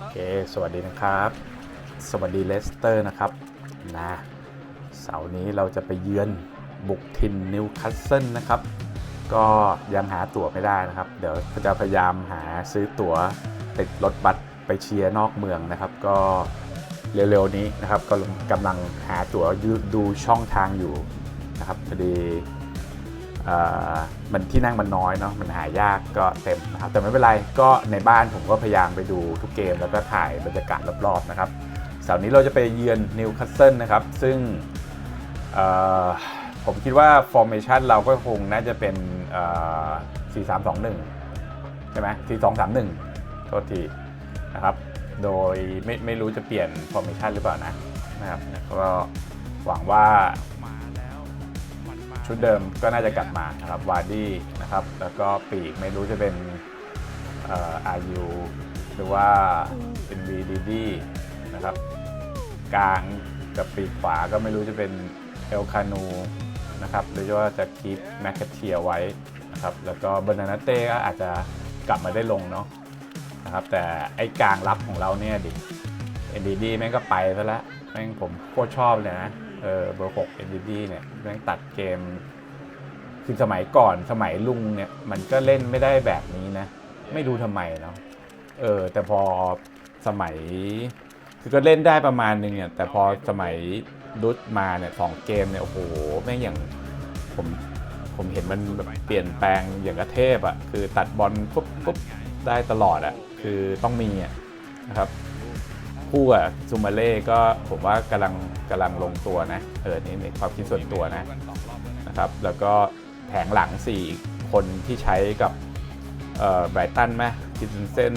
โอเค สวัสดีนะครับ สวัสดีเลสเตอร์นะครับนะเสาร์นี้เราจะไปเยือนบุกทินนิวคาสเซิลนะครับ ก็ยังหาตั๋วไม่ได้นะครับ เดี๋ยวจะพยายามหาซื้อตั๋วติดรถบัสไปเชียร์นอกเมืองนะครับ ก็เร็วๆนี้นะครับก็กำลังหาตั๋วดูช่องทางอยู่นะครับพอดี มันที่นั่งมันน้อยเนาะมันหายากก็เต็มนะครับแต่ไม่เป็นไรก็ในบ้านผมก็พยายามไปดูทุกเกมแล้วก็ถ่ายบรรยากาศรอบๆนะครับเสาร์นี้เราจะไปเยือนนิวคาสเซิลนะครับซึ่งผมคิดว่าฟอร์เมชันเราก็คงน่าจะเป็น 4321 ใช่ไหม4231 โทษทีนะครับ โดยไม่ไม่รู้จะเปลี่ยนฟอร์เมชันหรือเปล่านะนะครับก็หวังว่า ชุดเดิมก็น่าจะกลับมานะครับวาร์ดี้นะครับแล้วก็ปีกไม่รู้จะเป็นอายูหรือว่า NVDD นะครับกลางกับปีกขวาก็ไม่รู้จะเป็นเอลคานูนะครับหรือว่าจะคีปแมคคเทียไว้นะครับแล้วก็เบอร์นานาเต้ก็อาจจะกลับมาได้ลงเนาะนะครับแต่ไอ้กลางรับของเราเนี่ยดิ NDD แม่งก็ไปซะแล้วแม่งผมโคตรชอบเลยนะเออเบอร์6 NDD เนี่ยแม่งตัดเกม คือสมัยก่อนสมัยลุงเนี่ย มันก็เล่นไม่ได้แบบนี้นะ ไม่รู้ทำไมเนาะเออ แต่พอสมัย คือก็เล่นได้ประมาณนึงเนี่ย แต่พอสมัยดุดมาเนี่ยสองเกมเนี่ยโอ้โหแม่งอย่างผมผมเห็นมันแบบเปลี่ยนแปลงอย่างกระเทพอะ่ะคือตัดบอลปุ๊บปุ๊บได้ตลอดอะ่ะคือต้องมีอะนะครับคู่กับซูมาเล่ก็ผมว่ากำลังกำลังลงตัวนะเออนี่ในความคิดส่วนตัวนะนะครับ แล้วก็ แผงหลัง 4 คนที่ใช้กับไบรตันไหมคิสเซน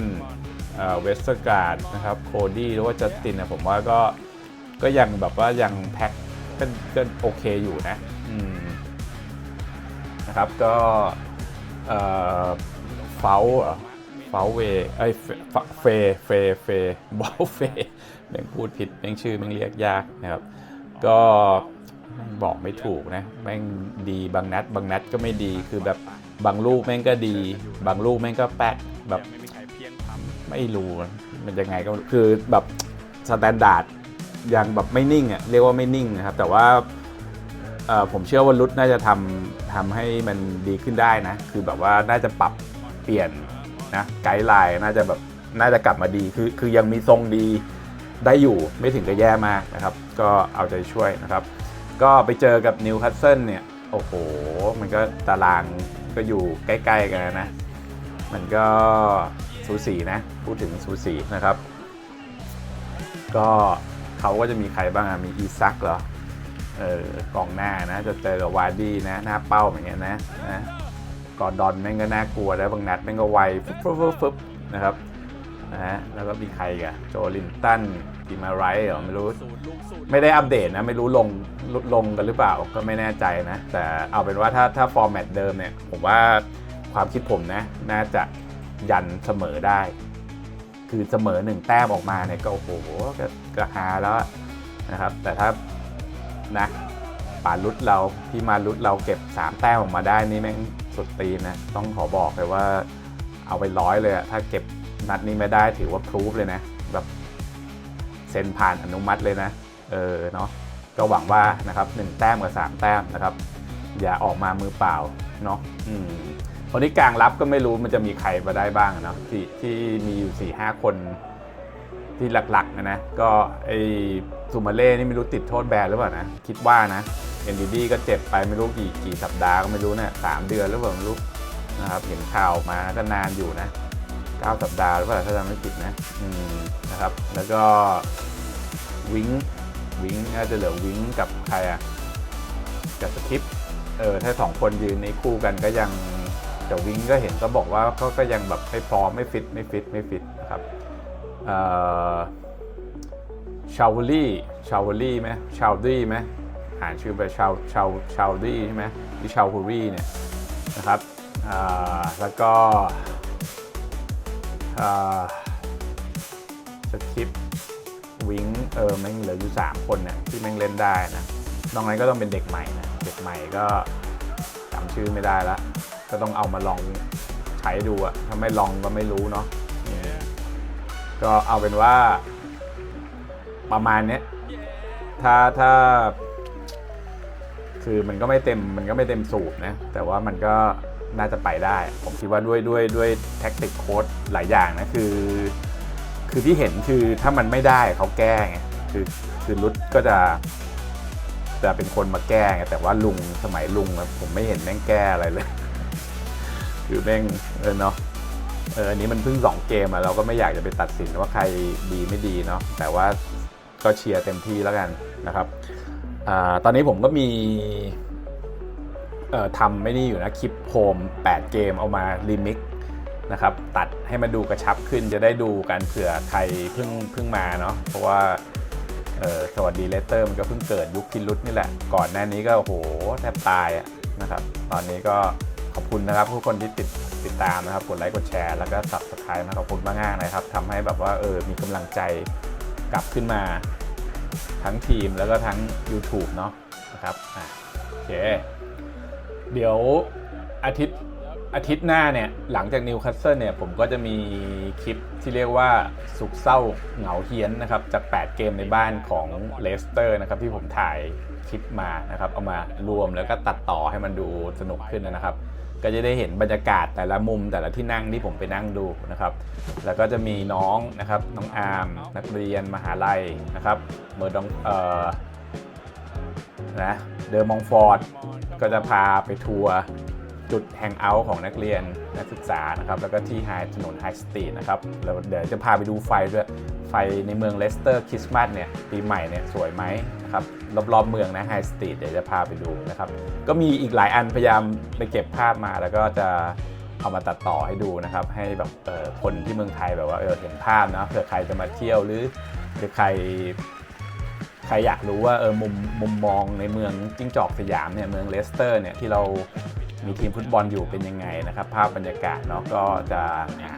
เวสเตอร์การ์ดนะครับโคดี้หรือว่าจัสตินนะผมว่าก็ก็ยังแบบว่ายังแพ็คก็ก็โอเคอยู่นะนะครับก็เอ่อเฟลเหรอเฟลเวไอเฟเฟเฟเฟบอลเฟแม่งพูดผิดแม่งชื่อแม่งเรียกยากนะครับ ก็ บอกไม่ถูกนะแม่งดีบางนัด บางนัดก็ไม่ดีคือแบบบางลูกแม่งก็ดี บางลูกแม่งก็แป๊กแบบไม่รู้มันยังไงก็คือแบบสแตนดาร์ดยังแบบไม่นิ่งอะเรียกว่าไม่นิ่งนะครับ แต่ว่าผมเชื่อว่ารุดน่าจะทำทำให้มันดีขึ้นได้นะ คือแบบว่าน่าจะปรับเปลี่ยนนะไกด์ไลน์น่าจะแบบน่าจะกลับมาดีคือคือยังมีทรงดีได้อยู่ไม่ถึงกับแย่มากนะครับ ก็เอาใจช่วยนะครับ ก็ไปเจอกับนิวคาสเซิลเนี่ย โอ้โห มันก็ตารางก็อยู่ใกล้ ๆ กันนะ มันก็สูสีนะ พูดถึงสูสีนะครับ ก็เขาก็จะมีใครบ้างมีอีซักเหรอ เออกองหน้านะ จะเจอกับวาร์ดี้นะ หน้าเป้าอย่างเงี้ยนะนะกอดอนแม่งก็น่ากลัวแล้วบางนัดแม่งก็ไวฟึบฟึบฟึบฟึบนะครับนะฮะแล้วก็มีใครกันโจลินตันกิมาไรเหรอไม่รู้ ไม่ได้อัปเดตนะ ไม่รู้ลง ลดลงกันหรือเปล่าก็ไม่แน่ใจนะ แต่เอาเป็นว่าถ้าถ้าฟอร์แมตเดิมเนี่ย ผมว่าความคิดผมนะ น่าจะยันเสมอได้ คือเสมอหนึ่งแต้มออกมาเนี่ยก็โอ้โหก็ก็ฮาแล้วนะครับ แต่ถ้านะป่าลุดเราที่มาลุดเราเก็บ 3 แต้มออกมาได้นี่แม่งสุดตีนะ ต้องขอบอกเลยว่าเอาไปร้อยเลยอะถ้าเก็บนัดนี้ไม่ได้ถือว่าพรูฟเลยนะ แบบเซ็นผ่านอนุมัติเลยนะ เออเนาะ ก็หวังว่านะครับหนึ่งแต้มกับ3แต้มนะครับ อย่าออกมามือเปล่าเนาะอืมคนที่กลางรับก็ไม่รู้มันจะมีใครมาได้บ้างเนาะที่ที่มีอยู่4ี่ห้าคนที่หลักๆนะนะก็ไอซูมาเล่นี่ไม่รู้ติดโทษแบนหรือเปล่านะคิดว่านะเอ็นดีดีก็เจ็บไปไม่รู้กี่กี่สัปดาห์ก็ไม่รู้เนี่ยสามเดือนหรือเปล่าไม่รู้นะครับเห็นข่าวมาก็นานอยู่นะเก้าสัปดาห์หรือเปล่าถ้าจำไม่ผิดนะอืมนะครับ แล้วก็วิง วิงน่าจะเหลือวิงกับใครอะกับสคริปเออถ้าสองคนยืนในคู่กันก็ยังแต่วิงก็เห็นก็บอกว่าเขาก็ยังแบบไม่พร้อมไม่ฟิตไม่ฟิตไม่ฟิตนะครับชาวลี่ชาวลี่ไหมชาวดี้ไหมอ่านชื่อไปชาวชาวชาวดี้ใช่ไหมที่ชาวฮูรี่เนี่ยนะครับอ่าแล้วก็อ่าสคริป เออแม่งเหลืออยู่ 3 คนเนี่ยที่แม่งเล่นได้นะนอกนั้นก็ต้องเป็นเด็กใหม่นะเด็กใหม่ก็จำชื่อไม่ได้ละก็ต้องเอามาลองใช้ดูอะถ้าไม่ลองก็ไม่รู้เนาะอืมก็เอาเป็นว่า ประมาณเนี้ยถ้าถ้า คือมันก็ไม่เต็มมันก็ไม่เต็มสูบนะแต่ว่ามันก็น่าจะไปได้ ผมคิดว่าด้วยด้วยด้วยแท็กติกโค้ดหลายอย่างนะคือ คือที่เห็นคือถ้ามันไม่ได้เขาแก้ไงคือคือรุดก็จะจะเป็นคนมาแก้ไงแต่ว่าลุงสมัยลุงผมไม่เห็นแม่งแก้อะไรเลย คือแม่งเออเนาะเอออันนี้มันเพิ่งสองเกมอะเราก็ไม่อยากจะไปตัดสินว่าใครดีไม่ดีเนาะแต่ว่าก็เชียร์เต็มที่แล้วกันนะครับอ่าตอนนี้ผมก็มีเอ่อทำไม่นี่อยู่นะคลิปโฮม8 เกมเอามารีมิก นะครับตัดให้มันดูกระชับขึ้นจะได้ดูกันเผื่อใครเพิ่งเพิ่งมาเนาะเพราะว่าสวัสดีเลสเตอร์มันก็เพิ่งเกิดยุคพิรุษนี่แหละ ก่อนหน้านี้ก็โหแทบตายนะครับ ตอนนี้ก็ขอบคุณนะครับทุกคนที่ติดติดตามนะครับกดไลค์กดแชร์แล้วก็สับสไครต์นะขอบคุณมากๆนะครับทำให้แบบว่าเออมีกำลังใจกลับขึ้นมา ทั้งทีมแล้วก็ทั้ง YouTube เนาะนะครับอะโอเค เดี๋ยวอาทิตย์ อาทิตย์หน้าเนี่ยหลังจากนิวคาสเซิลเนี่ยผมก็จะมีคลิปที่เรียกว่าสุกเศร้าเหงาเฮี้ยนนะครับจาก 8 เกมในบ้านของเลสเตอร์นะครับที่ผมถ่ายคลิปมานะครับเอามารวมแล้วก็ตัดต่อให้มันดูสนุกขึ้นนะครับ ก็จะได้เห็นบรรยากาศแต่ละมุมแต่ละที่นั่งที่ผมไปนั่งดูนะครับ แล้วก็จะมีน้องนะครับน้องอาร์มนักเรียนมหาลัยนะครับเมอร์ดองเอ่อนะเดอร์มองฟอร์ดก็จะพาไปทัวร์ จุดแฮงเอาท์ของนักเรียนนักศึกษานะครับแล้วก็ที่ไฮถนนไฮสตรีทนะครับแล้วเดี๋ยวจะพาไปดูไฟด้วยไฟในเมืองเลสเตอร์คริสต์มาสเนี่ยปีใหม่เนี่ยสวยไหมนะครับรอบๆเมืองนะไฮสตรีทเดี๋ยวจะพาไปดูนะครับก็มีอีกหลายอันพยายามไปเก็บภาพมาแล้วก็จะเอามาตัดต่อให้ดูนะครับให้แบบคนที่เมืองไทยแบบว่าเออเห็นภาพนะเผื่อใครจะมาเที่ยวหรือหรือใครใครอยากรู้ว่าเออมุมมุมมองในเมืองจิ้งจอกสยามเนี่ยเมืองเลสเตอร์เนี่ยที่เรา มีทีมฟุตบอลอยู่เป็นยังไงนะครับ ภาพบรรยากาศเนาะก็จะหา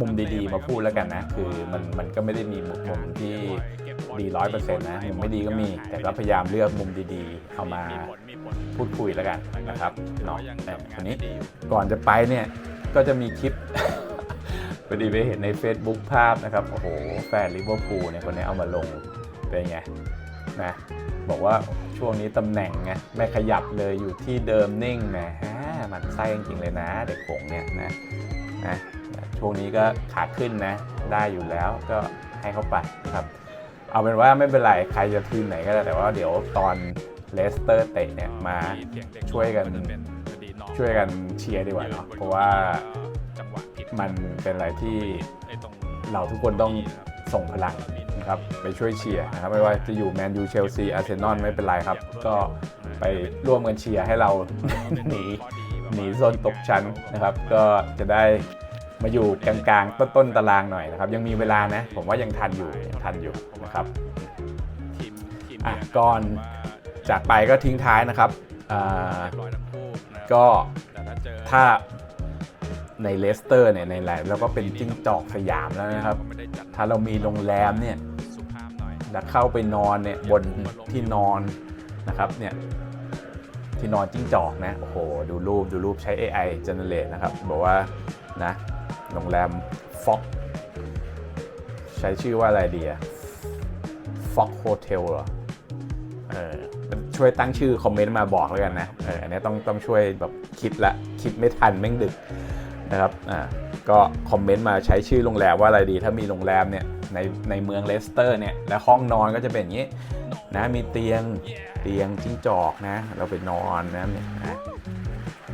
มุมดีๆ มาพูดแล้วกันนะ คือมันมันก็ไม่ได้มีมุมมที่ดีร้อยเปอร์เซ็นต์นะมุมไม่ดีก็มี แต่ก็พยายามเลือกมุมดีๆ เอามาพูดคุยแล้วกันนะครับเนาะแต่ทีนี้ก่อนจะไปเนี่ยก็จะมีคลิปพอดีไปเห็นใน Facebook ภาพนะครับ โอ้โห แฟนลิเวอร์พูลเนี่ยคนนี้เอามาลงเป็นไงนะบอกว่าช่วงนี้ตำแหน่งไงไม่ขยับเลยอยู่ที่เดิมนิ่งแหมมันไส้จริงๆเลยนะ เด็กผงเนี่ยนะนะช่วงนี้ก็ขาขึ้นนะ ได้อยู่แล้วก็ให้เขาไปครับ เอาเป็นว่าไม่เป็นไร ใครจะทีมไหนก็ได้แต่ว่าเดี๋ยวตอนเลสเตอร์เตะเนี่ยมาช่วยกันช่วยกันเชียร์ดีกว่าเนาะเพราะว่ามันเป็นอะไรที่เราทุกคนต้องส่งพลังนะครับไปช่วยเชียร์นะครับไม่ว่าจะอยู่แมนยูเชลซีอาร์เซนอลไม่เป็นไรครับ ก็ไปร่วมกันเชียร์ให้เราหนี นีโซนตกชั้นนะครับ ก็จะได้มาอยู่กลางๆ ต้นๆตารางหน่อยนะครับ ยังมีเวลานะ ผมว่ายังทันอยู่ยังทันอยู่นะครับอะก่อนจากไปก็ทิ้งท้ายนะครับอ่าก็ถ้าในเลสเตอร์เนี่ยในแลนแล้วก็เป็นจิ้งจอกสยามแล้วนะครับ ถ้าเรามีโรงแรมเนี่ยแล้วเข้าไปนอนเนี่ยบนที่นอนนะครับเนี่ย ที่นอนจิ้งจอกนะโอ้โหดูรูปดูรูปใช้ AI generate นะครับ บอกว่านะโรงแรม Fox ใช้ชื่อว่าอะไรดีอะ Fox Hotel เหรอเออช่วยตั้งชื่อคอมเมนต์มาบอกแล้วกันนะเอออันนี้ต้องต้องช่วยแบบคิดละคิดไม่ทันแม่งดึกนะครับอ่าก็คอมเมนต์มาใช้ชื่อโรงแรมว่าอะไรดี ถ้ามีโรงแรมเนี่ยในในเมืองเลสเตอร์เนี่ยและห้องนอนก็จะเป็นอย่างนี้นะมีเตียง เตียงจิ้งจอกนะ เราไปนอนนะเนี่ยนะ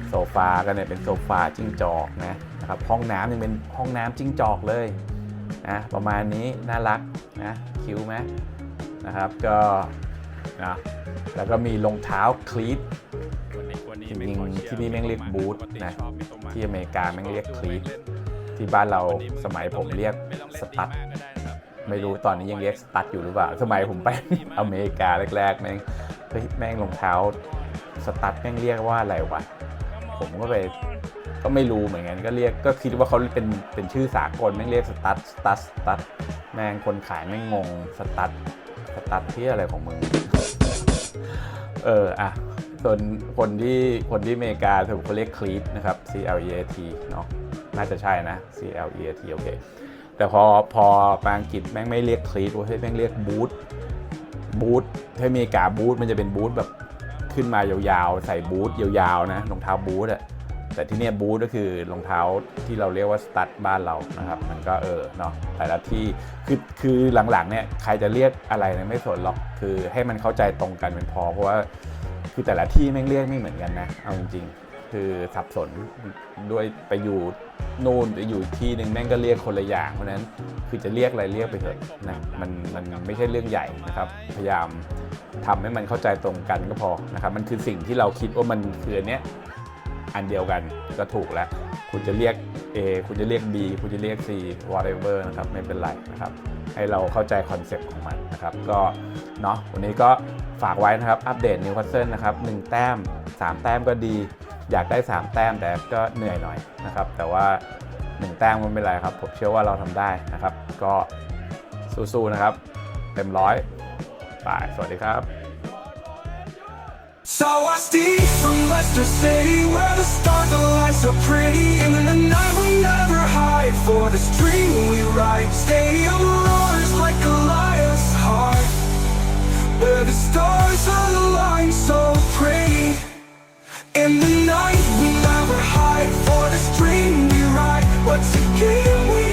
โซฟาก็เนี่ยเป็นโซฟาจิ้งจอกนะนะครับห้องน้ำยังเป็นห้องน้ำจิ้งจอกเลยนะประมาณนี้น่ารักนะคิ้วไหมนะครับก็นะแล้วก็มีรองเท้าคลีทจริงๆที่นี่แม่งเรียกบูทนะที่อเมริกาแม่งเรียกคลีทที่บ้านเราสมัยผมเรียกสตัดไม่รู้ตอนนี้ยังเรียกสตัดอยู่หรือเปล่า สมัยผมไปอเมริกาแรกๆแม่ง เฮ้ยแม่งรองเท้าสตัดแม่งเรียกว่าอะไรวะ ผมก็ไปก็ไม่รู้เหมือนกันก็เรียกก็คิดว่าเขาเป็นเป็นชื่อสากลแม่งเรียกสตัดสตัดสตัดแม่งคนขายแม่งงงสตัดสตัดที่อะไรของมึงเอออะส่วนคนที่คนที่อเมริกาถูกเขาเรียกคลีทนะครับ C L E A T เนาะน่าจะใช่นะ C L E A T โอเคแต่พอพอมาอังกฤษแม่งไม่เรียกคลีทเว้ยแม่งเรียกบูท บูทที่อเมริกาบูทมันจะเป็นบูทแบบขึ้นมายาวๆ ใส่บูทยาวๆนะรองเท้าบูทอะแต่ที่เนี่ยบูทก็คือรองเท้าที่เราเรียกว่าสตัดบ้านเรานะครับ มันก็เออเนาะแต่ละที่คือคือหลังๆเนี่ยใครจะเรียกอะไรนี่ยไม่สนหรอกคือให้มันเข้าใจตรงกันเป็นพอ เพราะว่าคือแต่ละที่แม่งเรียกไม่เหมือนกันนะเอาจริงๆ คือสับสนด้วยไปอยู่นู่นไปอยู่ที่หนึ่งแม่งก็เรียกคนละอย่างเพราะนั้นคือจะเรียกอะไรเรียกไปเถอะนะมันมันไม่ใช่เรื่องใหญ่นะครับพยายามทำให้มันเข้าใจตรงกันก็พอนะครับมันคือสิ่งที่เราคิดว่ามันคืออันเนี้ยอันเดียวกันก็ถูกแล้วคุณจะเรียก A คุณจะเรียก B คุณจะเรียก C whatever นะครับไม่เป็นไรนะครับให้เราเข้าใจคอนเซปต์ของมันนะครับก็เนาะวันนี้ก็ฝากไว้นะครับอัปเดตนิวคาสเซิลนะครับ1แต้ม 3 แต้มก็ดี อยากได้ 3 แต้มแต่ก็เหนื่อยหน่อยนะครับแต่ว่า 1 แต้มก็ไม่เป็นไรครับ ผมเชื่อว่าเราทำได้นะครับ ก็สู้ๆนะครับ เต็มร้อยบายสวัสดีครับ So I steal from Leicester City where the stars the lights so pretty and in the night we never hide for the dream we ride stadium roars like a lion's heart where the stars are aligned so pretty In the night when I were high for the stream we ride, what's the game we